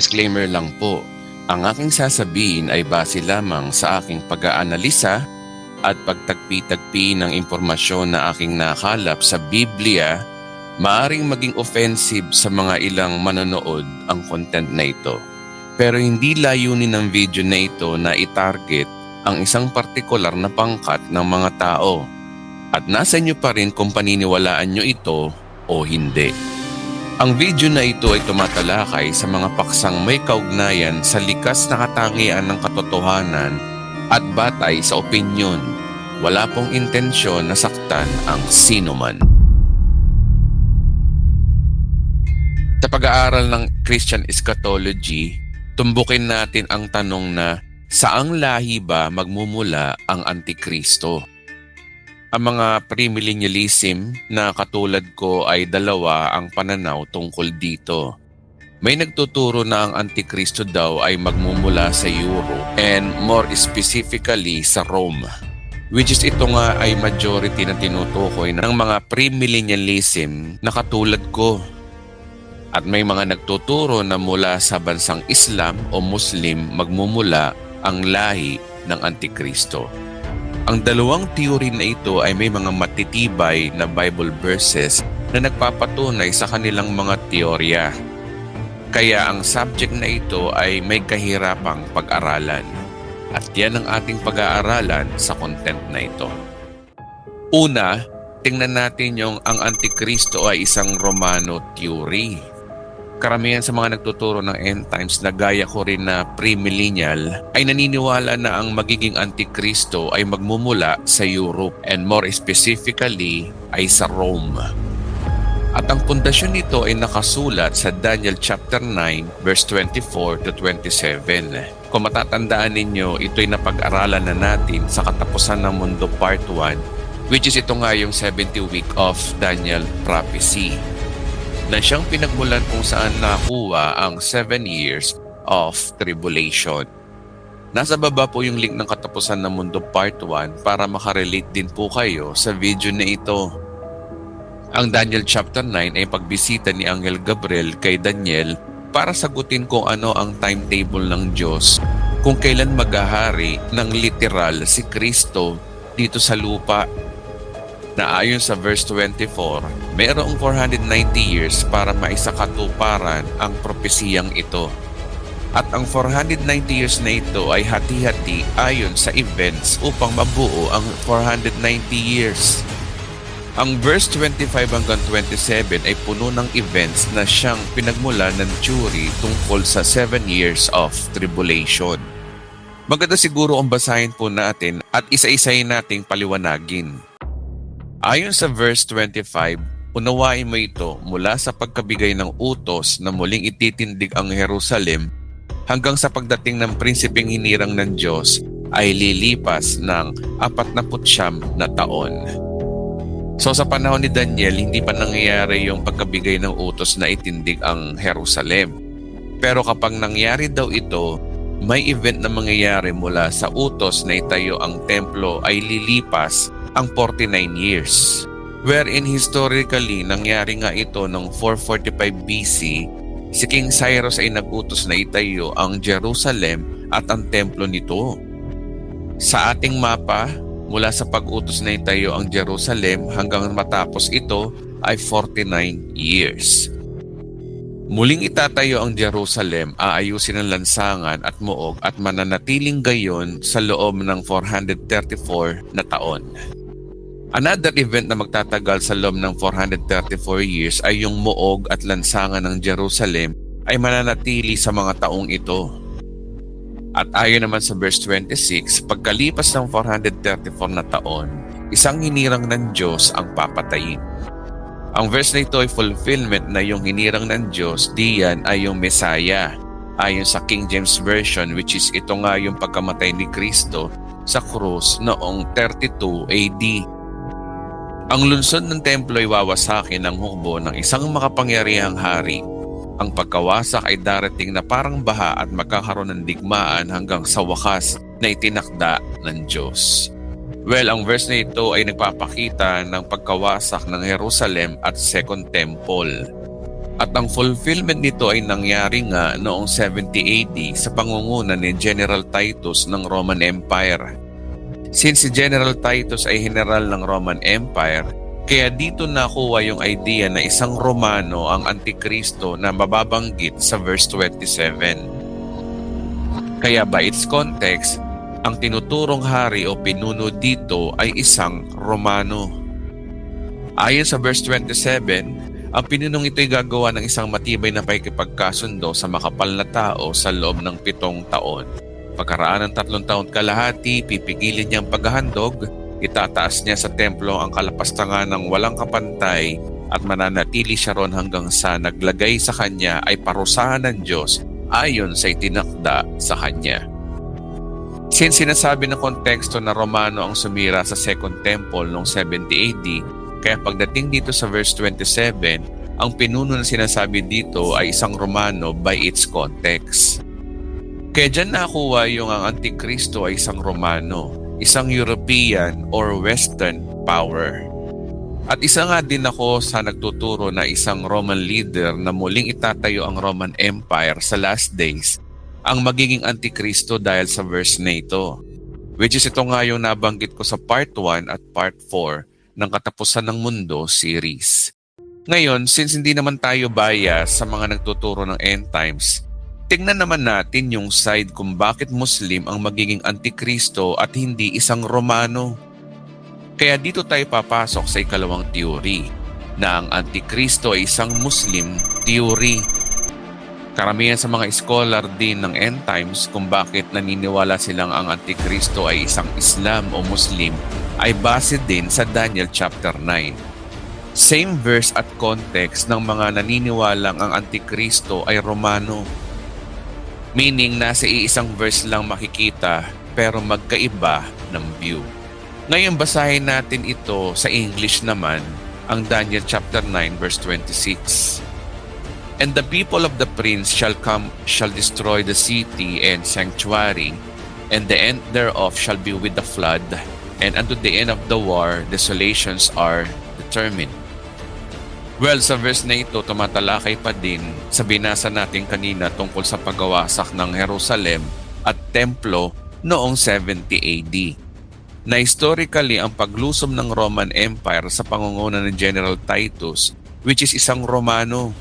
Disclaimer lang po, ang aking sasabihin ay base lamang sa aking pag-aanalisa at pagtagpi-tagpi ng impormasyon na aking nakalap sa Biblia, maaring maging offensive sa mga ilang manonood ang content na ito. Pero hindi layunin ng video na ito na itarget ang isang partikular na pangkat ng mga tao. At nasa inyo pa rin kung paniniwalaan nyo ito o hindi. Ang video na ito ay tumatalakay sa mga paksang may kaugnayan sa likas na katangian ng katotohanan at batay sa opinyon. Wala pong intensyon na saktan ang sino man. Sa pag-aaral ng Christian Eschatology, tumbukin natin ang tanong na saang lahi ba magmumula ang Antikristo? Ang mga premillennialism na katulad ko ay dalawa ang pananaw tungkol dito. May nagtuturo na ang Antikristo daw ay magmumula sa Europe and more specifically sa Rome. Which is ito nga ay majority na tinutukoy ng mga premillennialism na katulad ko. At may mga nagtuturo na mula sa bansang Islam o Muslim magmumula ang lahi ng Antikristo. Ang dalawang theory na ito ay may mga matitibay na Bible verses na nagpapatunay sa kanilang mga teorya. Kaya ang subject na ito ay may kahirapang pag-aralan. At yan ang ating pag-aaralan sa content na ito. Una, tingnan natin yung ang Antikristo ay isang Romano theory. Karamihan sa mga nagtuturo ng end times na gaya ko rin na premillennial ay naniniwala na ang magiging Antikristo ay magmumula sa Europe and more specifically ay sa Rome. At ang pundasyon nito ay nakasulat sa Daniel chapter 9 verse 24 to 27. Kung matatandaan ninyo, ito'y napag-aralan na natin sa katapusan ng mundo part 1 which is ito nga yung 70 week of Daniel prophecy na siyang pinagmulan kung saan nakuha ang 7 years of tribulation. Nasa baba po yung link ng katapusan ng mundo part 1 para makarelate din po kayo sa video na ito. Ang Daniel chapter 9 ay pagbisita ni Angel Gabriel kay Daniel para sagutin kung ano ang timetable ng Diyos kung kailan maghahari ng literal si Kristo dito sa lupa na ayon sa verse 24, mayroong 490 years para maisakatuparan ang propesiyang ito. At ang 490 years na ito ay hati-hati ayon sa events upang mabuo ang 490 years. Ang verse 25 hanggang 27 ay puno ng events na siyang pinagmula ng jury tungkol sa 7 years of tribulation. Maganda siguro ang basahin po natin at isa-isayin nating paliwanagin. Ayon sa verse 25, unawain mo ito mula sa pagkabigay ng utos na muling ititindig ang Jerusalem hanggang sa pagdating ng prinsipeng hinirang ng Diyos ay lilipas ng 49 na taon. So sa panahon ni Daniel, hindi pa nangyayari yung pagkabigay ng utos na itindig ang Jerusalem. Pero kapag nangyari daw ito, may event na mangyayari mula sa utos na itayo ang templo ay lilipas ang 49 years. Wherein historically nangyari nga ito noong 445 BC, si King Cyrus ay nagutos na itayo ang Jerusalem at ang templo nito. Sa ating mapa, mula sa pag-utos na itayo ang Jerusalem hanggang matapos ito ay 49 years. Muling itatayo ang Jerusalem, aayusin ang lansangan at muog at mananatiling gayon sa loob ng 434 na taon. Another event na magtatagal sa loob ng 434 years ay yung muog at lansangan ng Jerusalem ay mananatili sa mga taong ito. At ayon naman sa verse 26, pagkalipas ng 434 na taon, isang hinirang ng Diyos ang papatayin. Ang verse na ito ay fulfillment na yung hinirang ng Diyos, diyan ay yung Messiah. Ayon sa King James Version which is ito nga yung pagkamatay ni Kristo sa krus noong 32 AD. Ang lungsod ng templo ay wawasakin ng hukbo ng isang makapangyarihang hari. Ang pagkawasak ay darating na parang baha at magkakaroon ng digmaan hanggang sa wakas na itinakda ng Diyos. Well, ang verse na ito ay nagpapakita ng pagkawasak ng Jerusalem at Second Temple. At ang fulfillment nito ay nangyari nga noong 70 AD sa pangunguna ni General Titus ng Roman Empire. Since si General Titus ay general ng Roman Empire, kaya dito nakuha yung idea na isang Romano ang Antikristo na mababanggit sa verse 27. Kaya by its context, ang tinuturong hari o pinuno dito ay isang Romano. Ayon sa verse 27, ang pinunong ito ay gagawa ng isang matibay na pakikipagkasundo sa makapal na tao sa loob ng pitong taon. Pagkaraan ng tatlong taon kalahati, pipigilin niyang paghahandog, itataas niya sa templo ang kalapastangan ng walang kapantay at mananatili siya ron hanggang sa naglagay sa kanya ay parusahan ng Diyos ayon sa itinakda sa kanya. Since sinasabi ng konteksto na Romano ang sumira sa Second Temple noong 70 AD, kaya pagdating dito sa verse 27, ang pinuno na sinasabi dito ay isang Romano by its context. Kaya dyan nakuha yung ang Antikristo ay isang Romano, isang European or Western power. At isa nga din ako sa nagtuturo na isang Roman leader na muling itatayo ang Roman Empire sa last days ang magiging Antikristo dahil sa verse na ito. Which is ito nga yung nabanggit ko sa part 1 at part 4 ng Katapusan ng Mundo series. Ngayon, since hindi naman tayo bias sa mga nagtuturo ng end times, tingnan naman natin yung side kung bakit Muslim ang magiging Antikristo at hindi isang Romano. Kaya dito tayo papasok sa ikalawang theory na ang Antikristo ay isang Muslim theory. Karamihan sa mga scholar din ng end times kung bakit naniniwala silang ang Antikristo ay isang Islam o Muslim ay base din sa Daniel chapter 9. Same verse at context ng mga naniniwalang ang Antikristo ay Romano. Meaning nasa iisang verse lang makikita pero magkaiba ng view. Ngayon basahin natin ito sa English naman ang Daniel chapter 9 verse 26. And the people of the prince shall come, shall destroy the city and sanctuary, and the end thereof shall be with the flood, and unto the end of the war, desolations are determined. Well, sa verse na ito, tumatalakay pa din sa binasa natin kanina tungkol sa paggawasak ng Jerusalem at templo noong 70 AD. Na historically, ang paglusom ng Roman Empire sa pangunguna ni General Titus, which is isang Romano,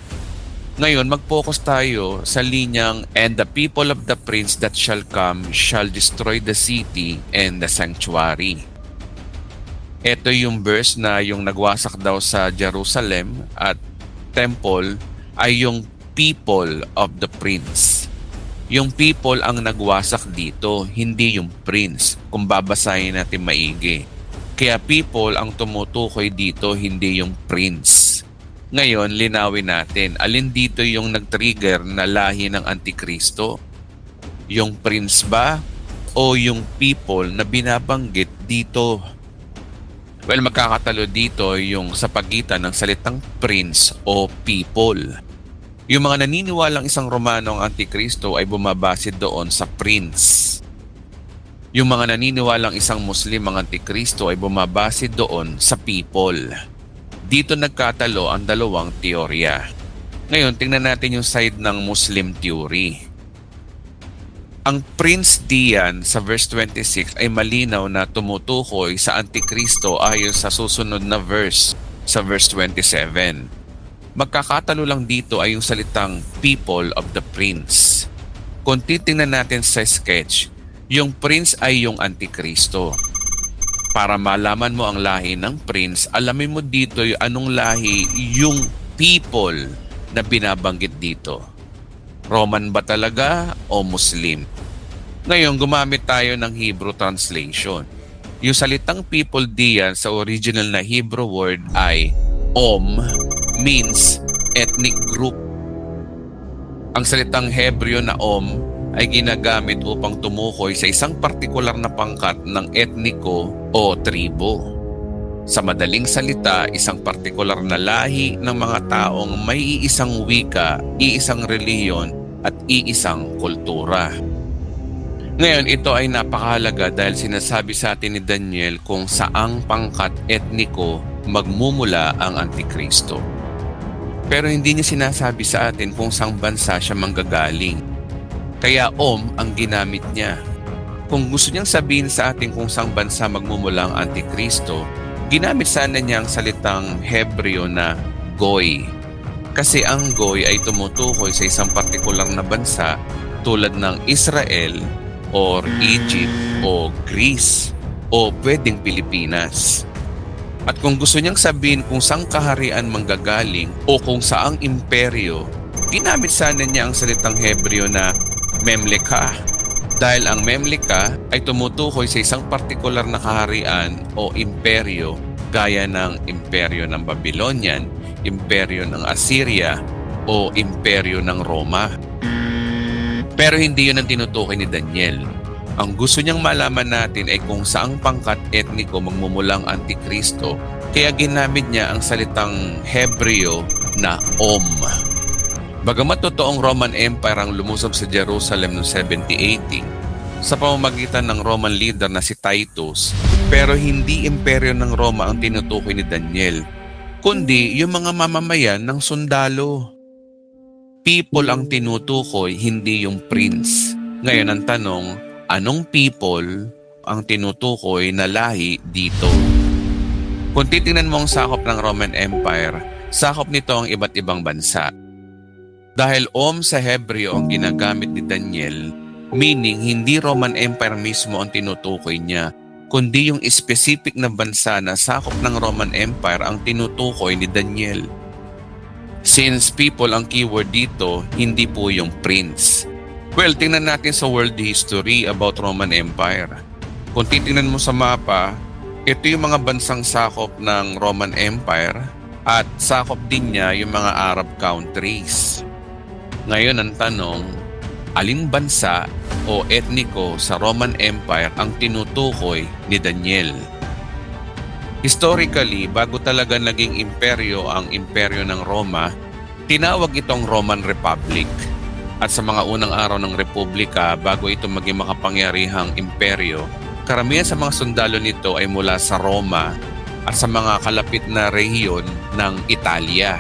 ngayon, mag-focus tayo sa linyang, And the people of the prince that shall come shall destroy the city and the sanctuary. Ito yung verse na yung nagwasak daw sa Jerusalem at temple ay yung people of the prince. Yung people ang nagwasak dito, hindi yung prince, kung babasahin natin maigi. Kaya people ang tumutukoy dito, hindi yung prince. Ngayon, linawin natin, alin dito yung nag-trigger na lahi ng Antikristo? Yung prince ba o yung people na binabanggit dito? Well, magkakatalo dito yung sa pagitan ng salitang prince o people. Yung mga naniniwalang isang Romano ang Antikristo ay bumabase doon sa prince. Yung mga naniniwalang isang Muslim ang Antikristo ay bumabase doon sa people. Dito nagkatalo ang dalawang teorya. Ngayon, tingnan natin yung side ng Muslim theory. Ang Prince Dian sa verse 26 ay malinaw na tumutukoy sa Antikristo ayon sa susunod na verse sa verse 27. Magkakatalo lang dito ay yung salitang people of the prince. Kung titingnan natin sa sketch, yung prince ay yung Antikristo. Para malaman mo ang lahi ng prince, alamin mo dito yung anong lahi yung people na binabanggit dito. Roman ba talaga o Muslim? Ngayon, gumamit tayo ng Hebrew translation. Yung salitang people diyan sa original na Hebrew word ay Om means ethnic group. Ang salitang Hebreo na Om ay ginagamit upang tumukoy sa isang partikular na pangkat ng etniko o tribo. Sa madaling salita, isang partikular na lahi ng mga taong may iisang wika, iisang reliyon at iisang kultura. Ngayon, ito ay napakahalaga dahil sinasabi sa atin ni Daniel kung saang pangkat etniko magmumula ang Antikristo. Pero hindi niya sinasabi sa atin kung saang bansa siya manggagaling. Kaya Om ang ginamit niya. Kung gusto niyang sabihin sa atin kung saang bansa magmumula ang Antikristo, ginamit sana niya ang salitang Hebreo na Goy. Kasi ang Goy ay tumutukoy sa isang partikular na bansa tulad ng Israel or Egypt o Greece o pwedeng Pilipinas. At kung gusto niyang sabihin kung saang kaharian manggagaling o kung saang imperyo, ginamit sana niya ang salitang Hebreo na Memleka. Dahil ang Memleka ay tumutukoy sa isang partikular na kaharian o imperyo gaya ng imperyo ng Babylonian, imperyo ng Assyria o imperyo ng Roma. Pero hindi yun ang tinutukoy ni Daniel. Ang gusto niyang malaman natin ay kung saang pangkat etniko magmumulang Antikristo kaya ginamit niya ang salitang Hebreo na Om. Bagamat totoong Roman Empire ang lumusob sa Jerusalem noong 70 AD sa pamamagitan ng Roman leader na si Titus, pero hindi imperyo ng Roma ang tinutukoy ni Daniel, kundi yung mga mamamayan ng sundalo. People ang tinutukoy, hindi yung prince. Ngayon ang tanong, anong people ang tinutukoy na lahi dito? Kung titingnan mo ang sakop ng Roman Empire, sakop nito ang iba't ibang bansa. Dahil Om sa Hebreo ang ginagamit ni Daniel, meaning hindi Roman Empire mismo ang tinutukoy niya, kundi yung specific na bansa na sakop ng Roman Empire ang tinutukoy ni Daniel. Since people ang keyword dito, hindi po yung prince. Well, tingnan natin sa world history about Roman Empire. Kung titingnan mo sa mapa, ito yung mga bansang sakop ng Roman Empire at sakop din niya yung mga Arab countries. Ngayon ang tanong, aling bansa o etniko sa Roman Empire ang tinutukoy ni Daniel? Historically, bago talaga naging imperyo ang imperyo ng Roma, tinawag itong Roman Republic. At sa mga unang araw ng Republika, bago ito maging makapangyarihang imperyo, karamihan sa mga sundalo nito ay mula sa Roma at sa mga kalapit na rehiyon ng Italia.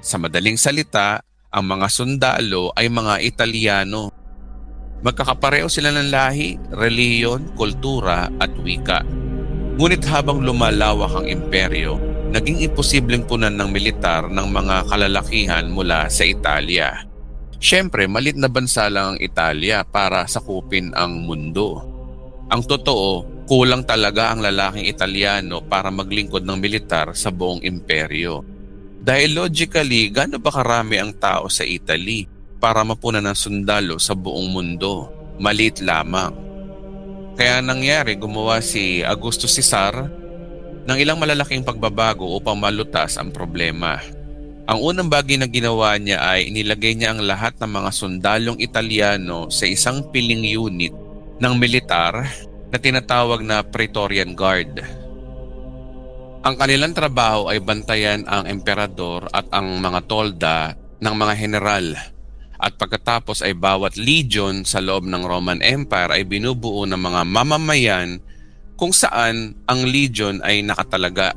Sa madaling salita, ang mga sundalo ay mga Italiano. Magkakapareho sila ng lahi, reliyon, kultura at wika. Ngunit habang lumalawak ang imperyo, naging imposibleng punan ng militar ng mga kalalakihan mula sa Italia. Siyempre, malit na bansa lang ang Italia para sakupin ang mundo. Ang totoo, kulang talaga ang lalaking Italiano para maglingkod ng militar sa buong imperyo. Dahil logically, gaano ba karami ang tao sa Italy para mapunan ng sundalo sa buong mundo? Malit lamang. Kaya nangyari, gumawa si Augusto Cesar ng ilang malalaking pagbabago upang malutas ang problema. Ang unang bagay na ginawa niya ay inilagay niya ang lahat ng mga sundalong Italiano sa isang piling unit ng militar na tinatawag na Praetorian Guard. Ang kanilang trabaho ay bantayan ang emperador at ang mga tolda ng mga general at pagkatapos ay bawat legion sa loob ng Roman Empire ay binubuo ng mga mamamayan kung saan ang legion ay nakatalaga.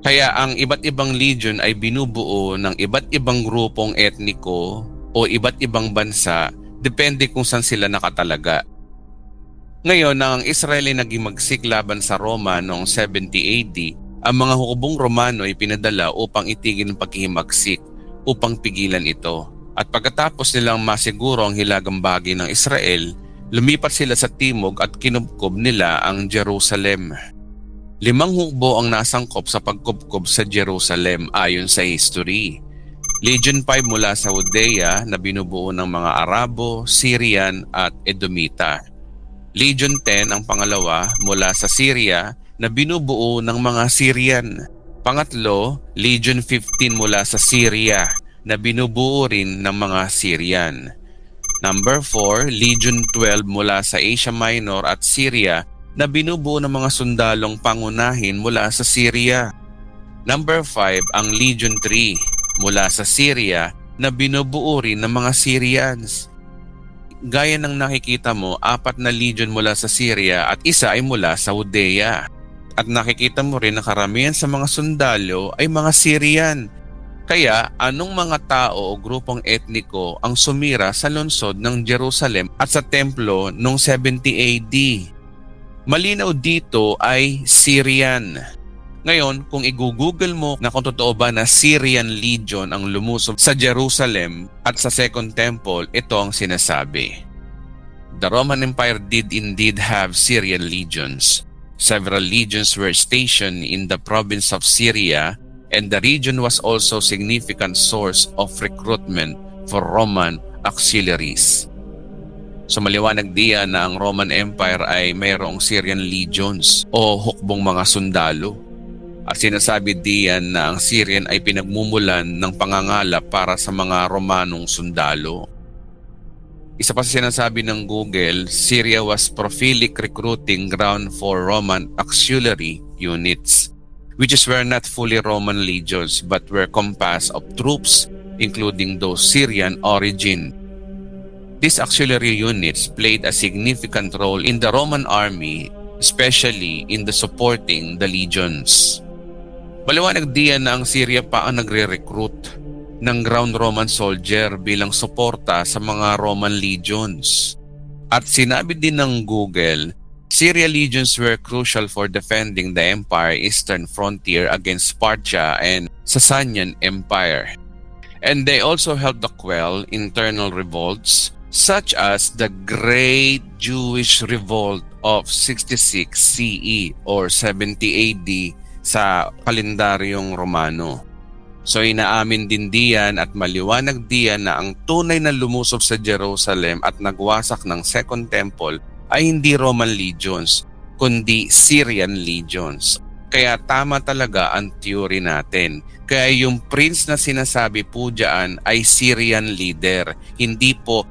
Kaya ang iba't ibang legion ay binubuo ng iba't ibang grupong etniko o iba't ibang bansa depende kung saan sila nakatalaga. Ngayon, nang ang Israel ay naging magsik laban sa Roma noong 70 AD, ang mga hukubong Romano ay pinadala upang itigil ang paghihimagsik upang pigilan ito. At pagkatapos nilang masiguro ang hilagang bagay ng Israel, lumipat sila sa timog at kinubkob nila ang Jerusalem. Limang hukbo ang nasangkop sa pagkubkob sa Jerusalem ayon sa history. Legion 5 mula sa Judea na binubuo ng mga Arabo, Syrian at Edomita. Legion 10 ang pangalawa mula sa Syria na binubuo ng mga Syrian. Pangatlo, Legion 15 mula sa Syria na binubuo rin ng mga Syrian. Number 4, Legion 12 mula sa Asia Minor at Syria na binubuo ng mga sundalong pangunahin mula sa Syria. Number 5, ang Legion 3 mula sa Syria na binubuo rin ng mga Syrians. Gaya ng nakikita mo, apat na legion mula sa Syria at isa ay mula sa Judea. At nakikita mo rin na karamihan sa mga sundalo ay mga Syrian Kaya anong mga tao o grupong etniko ang sumira sa lungsod ng Jerusalem at sa templo noong 70 AD? Malinaw dito ay Syrian. Ngayon, kung i-google mo na kung totoo ba na Syrian Legion ang lumusob sa Jerusalem at sa Second Temple, ito ang sinasabi. The Roman Empire did indeed have Syrian legions. Several legions were stationed in the province of Syria and the region was also significant source of recruitment for Roman auxiliaries. So maliwanag diyan na ang Roman Empire ay mayroong Syrian legions o hukbong mga sundalo. At sinasabi diyan na ang Syrian ay pinagmumulan ng pangangala para sa mga Romanong sundalo. Isa pa sa sinasabi ng Google, Syria was prophylactic recruiting ground for Roman auxiliary units, which is were not fully Roman legions but were composed of troops including those Syrian origin. These auxiliary units played a significant role in the Roman army, especially in the supporting the legions. Maliwanag diyan na ang Syria pa ang nagre-recruit ng ground Roman soldier bilang suporta sa mga Roman legions. At sinabi din ng Google, Syria legions were crucial for defending the empire eastern frontier against Sparta and Sasanian Empire. And they also helped to quell internal revolts such as the Great Jewish Revolt of 66 CE or 70 AD sa kalendaryong Romano. So inaamin din diyan at maliwanag diyan na ang tunay na lumusob sa Jerusalem at nagwasak ng Second Temple ay hindi Roman legions, kundi Syrian legions. Kaya tama talaga ang theory natin. Kaya yung prince na sinasabi po dyan ay Syrian leader, hindi po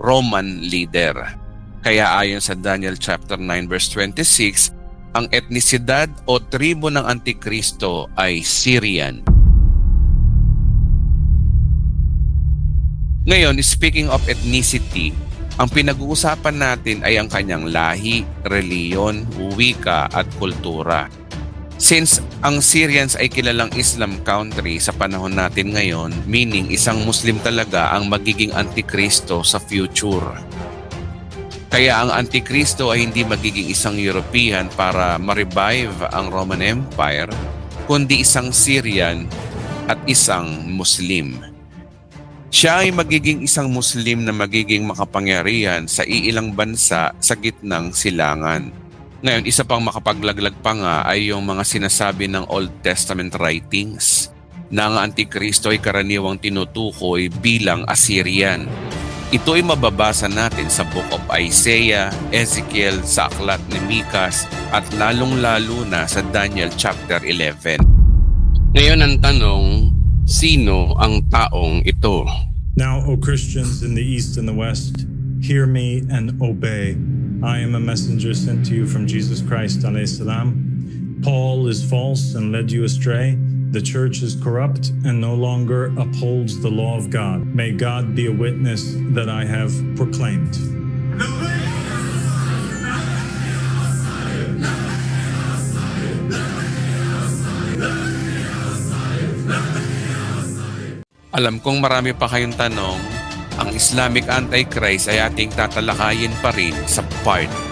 Roman leader. Kaya ayon sa Daniel chapter 9 verse 26, ang etnisidad o tribo ng Antikristo ay Syrian. Ngayon, speaking of ethnicity, ang pinag-uusapan natin ay ang kanyang lahi, reliyon, wika at kultura. Since ang Syrians ay kilalang Islam country sa panahon natin ngayon, meaning isang Muslim talaga ang magiging antikristo sa future. Kaya ang antikristo ay hindi magiging isang European para ma-revive ang Roman Empire, kundi isang Syrian at isang Muslim. Siya ay magiging isang Muslim na magiging makapangyarihan sa iilang bansa sa gitnang silangan. Ngayon, isa pang makapaglaglag pa nga ay yung mga sinasabi ng Old Testament writings na ang Antikristo ay karaniwang tinutukoy bilang Assyrian. Ito ay mababasa natin sa Book of Isaiah, Ezekiel, sa Aklat ni Mikas at lalong-lalo na sa Daniel chapter 11. Ngayon ang tanong, sino ang taong ito? Now, O Christians in the East and the West, hear me and obey. I am a messenger sent to you from Jesus Christ. alayhi salam. Paul is false and led you astray. The church is corrupt and no longer upholds the law of God. May God be a witness that I have proclaimed. Alam kong marami pa kayong tanong, ang Islamic Antichrist ay ating tatalakayin pa rin sa part